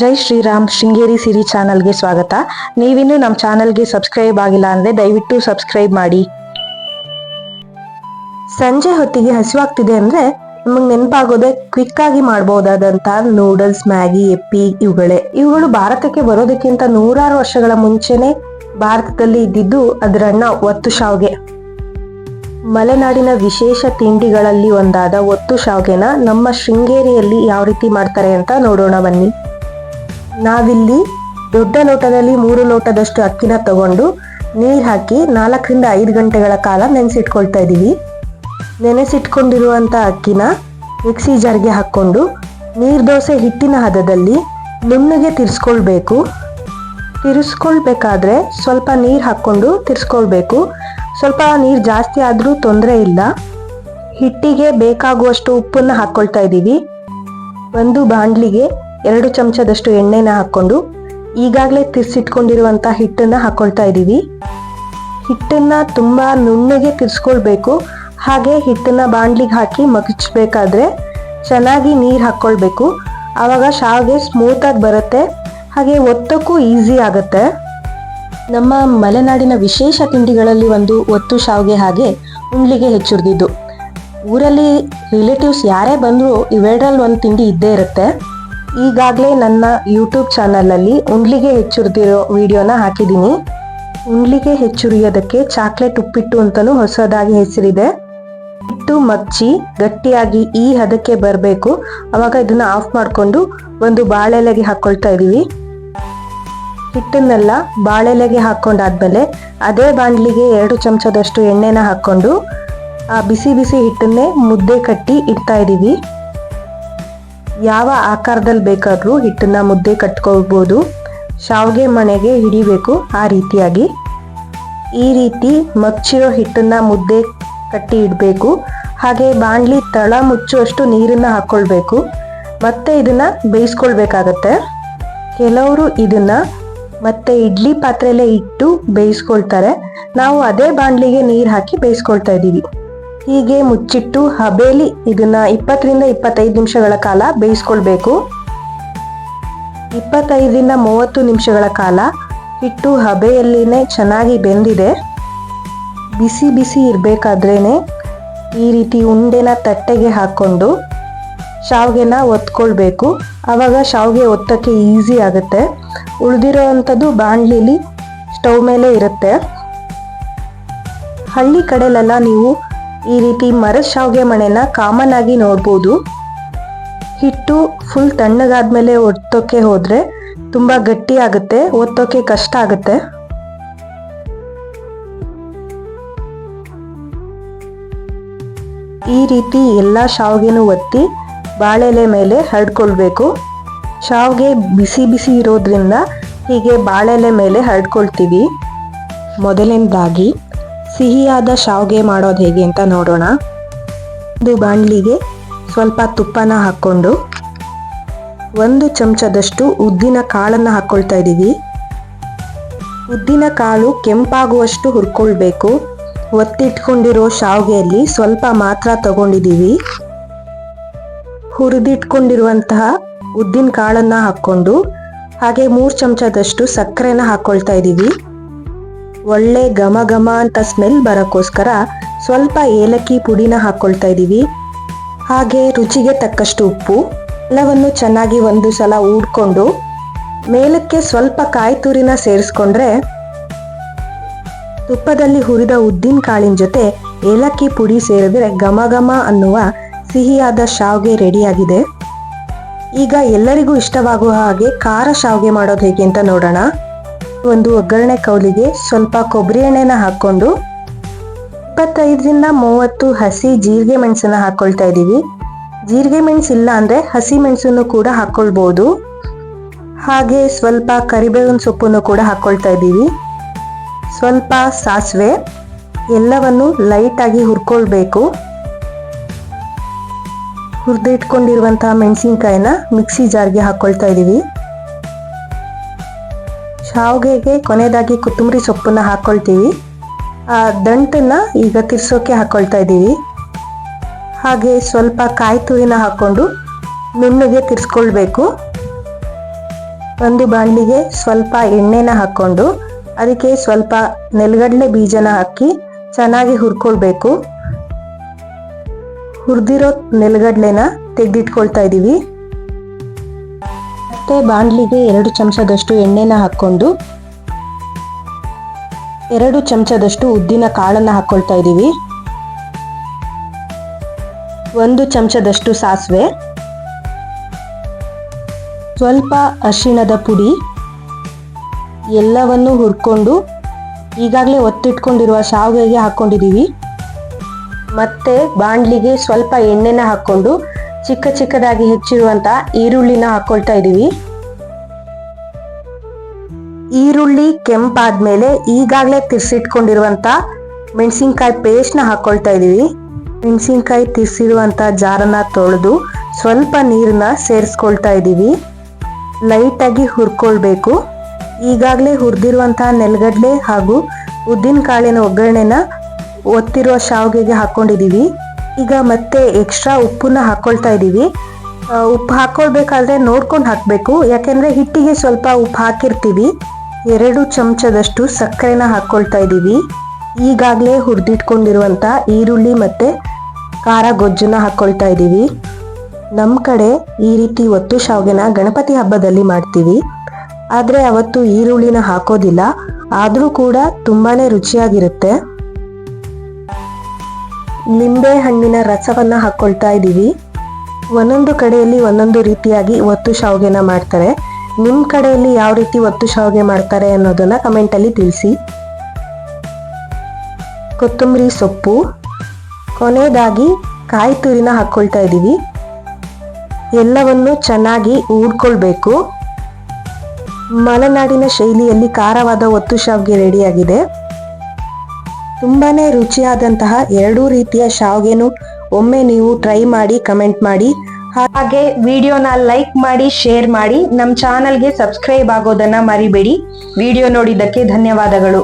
ಜೈ ಶ್ರೀರಾಮ್ ಶೃಂಗೇರಿ ಸಿರಿ ಚಾನಲ್ಗೆ ಸ್ವಾಗತ. ನೀವಿನ್ನೂ ನಮ್ಮ ಚಾನಲ್ಗೆ ಸಬ್ಸ್ಕ್ರೈಬ್ ಆಗಿಲ್ಲ ಅಂದ್ರೆ ದಯವಿಟ್ಟು ಸಬ್ಸ್ಕ್ರೈಬ್ ಮಾಡಿ. ಸಂಜೆ ಹೊತ್ತಿಗೆ ಹಸಿವಾಗ್ತಿದೆ ಅಂದ್ರೆ ನಮಗೆ ನೆನಪಾಗೋದೆ ಕ್ವಿಕ್ ಆಗಿ ಮಾಡಬಹುದಾದಂತ ನೂಡಲ್ಸ್ ಮ್ಯಾಗಿ ಎಪ್ಪಿ ಇವುಗಳೇ. ಇವುಗಳು ಭಾರತಕ್ಕೆ ಬರೋದಕ್ಕಿಂತ ನೂರಾರು ವರ್ಷಗಳ ಮುಂಚೆನೆ ಭಾರತದಲ್ಲಿ ಇದ್ದಿದ್ದು ಅದರನ್ನ ಒತ್ತು ಶಾವ್ಗೆ. ಮಲೆನಾಡಿನ ವಿಶೇಷ ತಿಂಡಿಗಳಲ್ಲಿ ಒಂದಾದ ಒತ್ತು ಶಾವ್ಗೆನ ನಮ್ಮ ಶೃಂಗೇರಿಯಲ್ಲಿ ಯಾವ ರೀತಿ ಮಾಡ್ತಾರೆ ಅಂತ ನೋಡೋಣ ಬನ್ನಿ. ನಾವಿಲ್ಲಿ ದೊಡ್ಡ ಲೋಟದಲ್ಲಿ ಮೂರು ಲೋಟದಷ್ಟು ಅಕ್ಕಿನ ತಗೊಂಡು ನೀರು ಹಾಕಿ ನಾಲ್ಕರಿಂದ ಐದು ಗಂಟೆಗಳ ಕಾಲ ನೆನೆಸಿಟ್ಕೊಳ್ತಾ ಇದ್ದೀವಿ. ನೆನೆಸಿಟ್ಕೊಂಡಿರುವಂಥ ಅಕ್ಕಿನ ಮಿಕ್ಸಿ ಜಾರ್ಗೆ ಹಾಕ್ಕೊಂಡು ನೀರು ದೋಸೆ ಹಿಟ್ಟಿನ ಹದದಲ್ಲಿ ನುಣ್ಣಗೆ ತಿರ್ಸ್ಕೊಳ್ಬೇಕು. ತಿರ್ಸ್ಕೊಳ್ಬೇಕಾದ್ರೆ ಸ್ವಲ್ಪ ನೀರು ಹಾಕ್ಕೊಂಡು ತಿರ್ಸ್ಕೊಳ್ಬೇಕು. ಸ್ವಲ್ಪ ನೀರು ಜಾಸ್ತಿ ಆದರೂ ತೊಂದರೆ ಇಲ್ಲ. ಹಿಟ್ಟಿಗೆ ಬೇಕಾಗುವಷ್ಟು ಉಪ್ಪನ್ನು ಹಾಕ್ಕೊಳ್ತಾ ಇದ್ದೀವಿ. ಒಂದು ಬಾಣಲಿಗೆ ಎರಡು ಚಮಚದಷ್ಟು ಎಣ್ಣೆನ ಹಾಕ್ಕೊಂಡು ಈಗಾಗಲೇ ತಿರ್ಸಿಟ್ಕೊಂಡಿರುವಂಥ ಹಿಟ್ಟನ್ನು ಹಾಕ್ಕೊಳ್ತಾ ಇದ್ದೀವಿ. ಹಿಟ್ಟನ್ನು ತುಂಬ ನುಣ್ಣಗೆ ತಿರ್ಸ್ಕೊಳ್ಬೇಕು. ಹಾಗೆ ಹಿಟ್ಟನ್ನು ಬಾಂಡ್ಲಿಗೆ ಹಾಕಿ ಮಗಚಬೇಕಾದ್ರೆ ಚೆನ್ನಾಗಿ ನೀರು ಹಾಕ್ಕೊಳ್ಬೇಕು ಆವಾಗ ಶಾವಿಗೆ ಸ್ಮೂತಾಗಿ ಬರುತ್ತೆ. ಹಾಗೆ ಒತ್ತಕ್ಕೂ ಈಸಿ ಆಗುತ್ತೆ. ನಮ್ಮ ಮಲೆನಾಡಿನ ವಿಶೇಷ ತಿಂಡಿಗಳಲ್ಲಿ ಒಂದು ಒತ್ತು ಶಾವಿಗೆ ಹಾಗೆ ಉಂಡ್ಲಿಗೆ ಹೆಚ್ಚುರ್ದಿದ್ದು. ಊರಲ್ಲಿ ರಿಲೇಟಿವ್ಸ್ ಯಾರೇ ಬಂದರೂ ಇವೆರಡರಲ್ಲಿ ಒಂದು ತಿಂಡಿ ಇದ್ದೇ ಇರುತ್ತೆ. ಈಗಾಗಲೇ ನನ್ನ ಯೂಟ್ಯೂಬ್ ಚಾನಲಲ್ಲಿ ಉಂಡ್ಲಿಗೆ ಹೆಚ್ಚುರಿದಿರೋ ವಿಡಿಯೋನ ಹಾಕಿದ್ದೀನಿ ಉಂಡ್ಲಿಗೆ ಹೆಚ್ಚುರಿಯೋದಕ್ಕೆ ಚಾಕ್ಲೇಟ್ ಉಪ್ಪಿಟ್ಟು ಅಂತಲೂ ಹೊಸದಾಗಿ ಹೆಸರಿದೆ. ಹಿಟ್ಟು, ಮಚ್ಚಿ, ಗಟ್ಟಿಯಾಗಿ ಈ ಹದಕ್ಕೆ ಬರಬೇಕು. ಅವಾಗ ಇದನ್ನು ಆಫ್ ಮಾಡಿಕೊಂಡು ಒಂದು ಬಾಳೆಲೆಗೆ ಹಾಕ್ಕೊಳ್ತಾ ಇದ್ದೀವಿ ಹಿಟ್ಟನ್ನೆಲ್ಲ ಬಾಳೆಲೆಗೆ ಹಾಕ್ಕೊಂಡಾದ್ಮೇಲೆ ಅದೇ ಬಾಣಲಿಗೆ ಎರಡು ಚಮಚದಷ್ಟು ಎಣ್ಣೆನ ಹಾಕ್ಕೊಂಡು ಆ ಬಿಸಿ ಬಿಸಿ ಹಿಟ್ಟನ್ನೇ ಮುದ್ದೆ ಕಟ್ಟಿ ಇಡ್ತಾ ಇದ್ದೀವಿ ಯಾವ ಆಕಾರದಲ್ಲಿ ಬೇಕಾದರೂ ಹಿಟ್ಟನ್ನು ಮುದ್ದೆ ಕಟ್ಕೋಬೋದು ಶಾವಿಗೆ ಮಣೆಗೆ ಹಿಡಿಬೇಕು ಆ ರೀತಿಯಾಗಿ. ಈ ರೀತಿ ಮಚ್ಚಿರೋ ಹಿಟ್ಟನ್ನು ಮುದ್ದೆ ಕಟ್ಟಿ ಇಡಬೇಕು. ಹಾಗೆ ಬಾಣಲಿ ತಳ ಮುಚ್ಚುವಷ್ಟು ನೀರನ್ನು ಹಾಕ್ಕೊಳ್ಬೇಕು ಮತ್ತೆ ಇದನ್ನು ಬೇಯಿಸ್ಕೊಳ್ಬೇಕಾಗತ್ತೆ. ಕೆಲವರು ಇದನ್ನು ಮತ್ತೆ ಇಡ್ಲಿ ಪಾತ್ರೆಯಲ್ಲೇ ಇಟ್ಟು ಬೇಯಿಸ್ಕೊಳ್ತಾರೆ. ನಾವು ಅದೇ ಬಾಣಲಿಗೆ ನೀರು ಹಾಕಿ ಬೇಯಿಸ್ಕೊಳ್ತಾ ಇದ್ದೀವಿ. ಹೀಗೆ ಮುಚ್ಚಿಟ್ಟು ಹಬೇಲಿ ಇದನ್ನ ಇಪ್ಪತ್ತರಿಂದ ಇಪ್ಪತ್ತೈದು ನಿಮಿಷಗಳ ಕಾಲ ಬೇಯಿಸ್ಕೊಳ್ಬೇಕು. ಇಪ್ಪತ್ತೈದರಿಂದ ಮೂವತ್ತು ನಿಮಿಷಗಳ ಕಾಲ ಹಿಟ್ಟು ಹಬೆಯಲ್ಲಿನೇ ಚೆನ್ನಾಗಿ ಬೆಂದಿದೆ. ಬಿಸಿ ಬಿಸಿ ಇರಬೇಕಾದ್ರೇ ಈ ರೀತಿ ಉಂಡೆನ ತಟ್ಟೆಗೆ ಹಾಕ್ಕೊಂಡು ಶಾವಿಗೆನ ಒತ್ಕೊಳ್ಬೇಕು. ಆವಾಗ ಶಾವಿಗೆ ಒತ್ತಕ್ಕೆ ಈಸಿ ಆಗುತ್ತೆ. ಉಳಿದಿರೋ ಅಂಥದ್ದು ಸ್ಟವ್ ಮೇಲೆ ಇರುತ್ತೆ. ಹಳ್ಳಿ ಕಡೆಲೆಲ್ಲ ನೀವು ಈ ರೀತಿ ಮರದ ಶಾವಿಗೆ ಮಣೆನ ಕಾಮನ್ ಆಗಿ ನೋಡ್ಬೋದು. ಹಿಟ್ಟು ಫುಲ್ ತಣ್ಣಗಾದ್ಮೇಲೆ ಒತ್ತೋಕೆ ಹೋದ್ರೆ ತುಂಬಾ ಗಟ್ಟಿ ಆಗುತ್ತೆ, ಒತ್ತೋಕೆ ಕಷ್ಟ ಆಗುತ್ತೆ. ಈ ರೀತಿ ಎಲ್ಲ ಶಾವಿಗೆನೂ ಒತ್ತಿ ಬಾಳೆಲೆ ಮೇಲೆ ಹರಡ್ಕೊಳ್ಬೇಕು. ಶಾವಿಗೆ ಬಿಸಿ ಬಿಸಿ ಇರೋದ್ರಿಂದ ಹೀಗೆ ಬಾಳೆಲೆ ಮೇಲೆ ಹರಡ್ಕೊಳ್ತೀವಿ. ಮೊದಲನೇದಾಗಿ ಸಿಹಿಯಾದ ಶಾವ್ಗೆ ಮಾಡೋದು ಹೇಗೆ ಅಂತ ನೋಡೋಣ. ಒಂದು ಬಾಣಲಿಗೆ ಸ್ವಲ್ಪ ತುಪ್ಪನ ಹಾಕ್ಕೊಂಡು ಒಂದು ಚಮಚದಷ್ಟು ಉದ್ದಿನ ಕಾಳನ್ನು ಹಾಕ್ಕೊಳ್ತಾ ಇದ್ದೀವಿ ಉದ್ದಿನ ಕಾಳು ಕೆಂಪಾಗುವಷ್ಟು ಹುರ್ಕೊಳ್ಬೇಕು. ಒತ್ತಿಟ್ಕೊಂಡಿರೋ ಶಾವಿಗೆಯಲ್ಲಿ ಸ್ವಲ್ಪ ಮಾತ್ರ ತಗೊಂಡಿದ್ದೀವಿ ಹುರಿದಿಟ್ಕೊಂಡಿರುವಂತಹ ಉದ್ದಿನ ಕಾಳನ್ನು ಹಾಕ್ಕೊಂಡು ಹಾಗೆ ಮೂರು ಚಮಚದಷ್ಟು ಸಕ್ಕರೆನ ಹಾಕ್ಕೊಳ್ತಾ ಇದ್ದೀವಿ ಒಳ್ಳೆ ಘಮ ಘಮ ಅಂತ ಸ್ಮೆಲ್ ಬರೋಕ್ಕೋಸ್ಕರ ಸ್ವಲ್ಪ ಏಲಕ್ಕಿ ಪುಡಿನ ಹಾಕ್ಕೊಳ್ತಾ ಇದ್ದೀವಿ ಹಾಗೆ ರುಚಿಗೆ ತಕ್ಕಷ್ಟು ಉಪ್ಪು, ಎಲ್ಲವನ್ನು ಚೆನ್ನಾಗಿ ಒಂದು ಸಲ ಊಡ್ಕೊಂಡು ಮೇಲಕ್ಕೆ ಸ್ವಲ್ಪ ಕಾಯಿ ತುರಿನ ಸೇರಿಸ್ಕೊಂಡ್ರೆ ತುಪ್ಪದಲ್ಲಿ ಹುರಿದ ಉದ್ದಿನ ಕಾಳಿನ ಜೊತೆ ಏಲಕ್ಕಿ ಪುಡಿ ಸೇರಿದ್ರೆ ಘಮ ಘಮ ಅನ್ನುವ ಸಿಹಿಯಾದ ಶಾವ್ಗೆ ರೆಡಿಯಾಗಿದೆ. ಈಗ ಎಲ್ಲರಿಗೂ ಇಷ್ಟವಾಗುವ ಹಾಗೆ ಖಾರ ಶಾವ್ಗೆ ಮಾಡೋದು ಹೇಗೆ ಅಂತ ನೋಡೋಣ. ಒಂದು ಒಗ್ಗರಣೆ ಕೌಲಿಗೆ ಸ್ವಲ್ಪ ಕೊಬ್ಬರಿ ಎಣ್ಣೆನ ಹಾಕ್ಕೊಂಡು ಇಪ್ಪತ್ತೈದರಿಂದ ಮೂವತ್ತು ಹಸಿ ಜೀರಿಗೆ ಮೆಣಸನ್ನ ಹಾಕ್ಕೊಳ್ತಾ ಇದ್ದೀವಿ. ಜೀರಿಗೆ ಮೆಣಸು ಇಲ್ಲ ಅಂದರೆ ಹಸಿ ಮೆಣಸನ್ನು ಕೂಡ ಹಾಕ್ಕೊಳ್ಬೋದು ಹಾಗೆ ಸ್ವಲ್ಪ ಕರಿಬೇವಿನ ಸೊಪ್ಪನ್ನು ಕೂಡ ಹಾಕ್ಕೊಳ್ತಾ ಇದ್ದೀವಿ. ಸ್ವಲ್ಪ ಸಾಸಿವೆ ಎಲ್ಲವನ್ನು ಲೈಟಾಗಿ ಹುರ್ಕೊಳ್ಬೇಕು. ಹುರಿದಿಟ್ಕೊಂಡಿರುವಂತಹ ಮೆಣಸಿನ್ಕಾಯಿನ ಮಿಕ್ಸಿ ಜಾರ್ಗೆ ಹಾಕ್ಕೊಳ್ತಾ ಇದ್ದೀವಿ. ಶಾವ್ಗೆಗೆ ಕೊನೆಯದಾಗಿ ಕೊತ್ತಂಬರಿ ಸೊಪ್ಪನ್ನ ಹಾಕೊಳ್ತೀವಿ. ಆ ದಂಟನ್ನ ಈಗ ತಿರ್ಸೋಕೆ ಹಾಕ್ಕೊಳ್ತಾ ಇದ್ದೀವಿ. ಹಾಗೆ ಸ್ವಲ್ಪ ಕಾಯಿ ತುರಿನ ಹಾಕ್ಕೊಂಡು ನುಣ್ಣಗೆ ತಿರ್ಸ್ಕೊಳ್ಬೇಕು. ಒಂದು ಬಾಣಲಿಗೆ ಸ್ವಲ್ಪ ಎಣ್ಣೆನ ಹಾಕ್ಕೊಂಡು ಅದಕ್ಕೆ ಸ್ವಲ್ಪ ನೆಲಗಡಲೆ ಬೀಜನ ಹಾಕಿ ಚೆನ್ನಾಗಿ ಹುರ್ಕೊಳ್ಬೇಕು. ಹುರಿದಿರೋ ನೆಲಗಡಲೆನ ತೆಗೆದಿಟ್ಕೊಳ್ತಾ ಇದ್ದೀವಿ. ಮತ್ತೆ ಬಾಣಲಿಗೆ ಎರಡು ಚಮಚದಷ್ಟು ಎಣ್ಣೆನ ಹಾಕ್ಕೊಂಡು, ಎರಡು ಚಮಚದಷ್ಟು ಉದ್ದಿನ ಕಾಳನ್ನ ಹಾಕ್ಕೊಳ್ತಾ ಇದ್ದೀವಿ. ಒಂದು ಚಮಚದಷ್ಟು ಸಾಸಿವೆ. ಸ್ವಲ್ಪ ಅರಿಶಿಣದ ಪುಡಿ. ಎಲ್ಲವನ್ನು ಹುರ್ಕೊಂಡು ಈಗಾಗಲೇ ಒತ್ತಿಟ್ಕೊಂಡಿರುವ ಶಾವಿಗೆಗೆ ಹಾಕ್ಕೊಂಡಿದ್ದೀವಿ ಮತ್ತೆ ಬಾಣಲಿಗೆ ಸ್ವಲ್ಪ ಎಣ್ಣೆನ ಹಾಕ್ಕೊಂಡು ಚಿಕ್ಕ ಚಿಕ್ಕದಾಗಿ ಹೆಚ್ಚಿರುವಂತ ಈರುಳ್ಳಿನ ಹಾಕೊಳ್ತಾ ಇದ್ದೀವಿ ಈರುಳ್ಳಿ ಕೆಂಪಾದ್ಮೇಲೆ ಈಗಾಗಲೇ ತಿರ್ಸಿಟ್ಕೊಂಡಿರುವಂತ ಮೆಣಸಿನ್ಕಾಯಿ ಪೇಸ್ಟ್ನ ಹಾಕೊಳ್ತಾ ಇದ್ದೀವಿ ಮೆಣಸಿನ್ಕಾಯಿ ತಿರ್ಸಿರುವಂತ ಜಾರನ್ನ ತೊಳೆದು ಸ್ವಲ್ಪ ನೀರನ್ನ ಸೇರಿಸ್ಕೊಳ್ತಾ ಇದ್ದೀವಿ ಲೈಟಾಗಿ ಹುರ್ಕೊಳ್ಬೇಕು. ಈಗಾಗಲೇ ಹುರಿದಿರುವಂಥ ನೆಲಗಡಲೆ ಹಾಗೂ ಉದ್ದಿನ ಕಾಳಿನ ಒಗ್ಗರಣೆನ ಒತ್ತಿರುವ ಶಾವಿಗೆಗೆ ಹಾಕ್ಕೊಂಡಿದ್ದೀವಿ ಈಗ ಮತ್ತೆ ಎಕ್ಸ್ಟ್ರಾ ಉಪ್ಪನ್ನ ಹಾಕ್ಕೊಳ್ತಾ ಇದ್ದೀವಿ ಉಪ್ಪು ಹಾಕ್ಕೊಳ್ಬೇಕಾದ್ರೆ ನೋಡ್ಕೊಂಡು ಹಾಕಬೇಕು. ಯಾಕೆಂದರೆ ಹಿಟ್ಟಿಗೆ ಸ್ವಲ್ಪ ಉಪ್ಪು ಹಾಕಿರ್ತೀವಿ. ಎರಡು ಚಮಚದಷ್ಟು ಸಕ್ಕರೆನ ಹಾಕ್ಕೊಳ್ತಾ ಇದ್ದೀವಿ ಈಗಾಗಲೇ ಹುರಿದಿಟ್ಕೊಂಡಿರುವಂಥ ಈರುಳ್ಳಿ ಮತ್ತು ಖಾರ ಗೊಜ್ಜನ್ನ ಹಾಕ್ಕೊಳ್ತಾ ಇದ್ದೀವಿ ನಮ್ಮ ಕಡೆ ಈ ರೀತಿ ಒತ್ತು ಶಾವಿಗೆನ ಗಣಪತಿ ಹಬ್ಬದಲ್ಲಿ ಮಾಡ್ತೀವಿ. ಆದರೆ ಅವತ್ತು ಈರುಳ್ಳಿನ ಹಾಕೋದಿಲ್ಲ. ಆದರೂ ಕೂಡ ತುಂಬಾ ರುಚಿಯಾಗಿರುತ್ತೆ. ಲಿಂಬೆ ಹಣ್ಣಿನ ರಸವನ್ನು ಹಾಕ್ಕೊಳ್ತಾ ಇದ್ದೀವಿ. ಒಂದೊಂದು ಕಡೆಯಲ್ಲಿ ಒಂದೊಂದು ರೀತಿಯಾಗಿ ಒತ್ತು ಶಾವಿಗೆನ ಮಾಡ್ತಾರೆ. ನಿಮ್ಮ ಕಡೆಯಲ್ಲಿ ಯಾವ ರೀತಿ ಒತ್ತು ಶಾವಿಗೆ ಮಾಡ್ತಾರೆ ಅನ್ನೋದನ್ನು ಕಮೆಂಟಲ್ಲಿ ತಿಳಿಸಿ. ಕೊತ್ತಂಬರಿ ಸೊಪ್ಪು. ಕೊನೆಯದಾಗಿ ಕಾಯಿ ತುರಿನ ಹಾಕ್ಕೊಳ್ತಾ ಇದ್ದೀವಿ. ಎಲ್ಲವನ್ನು ಚೆನ್ನಾಗಿ ಊಡ್ಕೊಳ್ಬೇಕು. ಮಲೆನಾಡಿನ ಶೈಲಿಯಲ್ಲಿ ಖಾರವಾದ ಒತ್ತು ಶಾವಿಗೆ ರೆಡಿಯಾಗಿದೆ. ತುಂಬಾನೇ ರುಚಿಯಾದಂತಹ ಎರಡೂ ರೀತಿಯ ಶಾವ್ಗೆನು ಒಮ್ಮೆ ನೀವು ಟ್ರೈ ಮಾಡಿ ಕಮೆಂಟ್ ಮಾಡಿ. ಹಾಗೆ ವಿಡಿಯೋನ ಲೈಕ್ ಮಾಡಿ ಶೇರ್ ಮಾಡಿ. ನಮ್ಮ ಚಾನಲ್ಗೆ ಸಬ್ಸ್ಕ್ರೈಬ್ ಆಗೋದನ್ನ ಮರಿಬೇಡಿ. ವಿಡಿಯೋ ನೋಡಿದ್ದಕ್ಕೆ ಧನ್ಯವಾದಗಳು.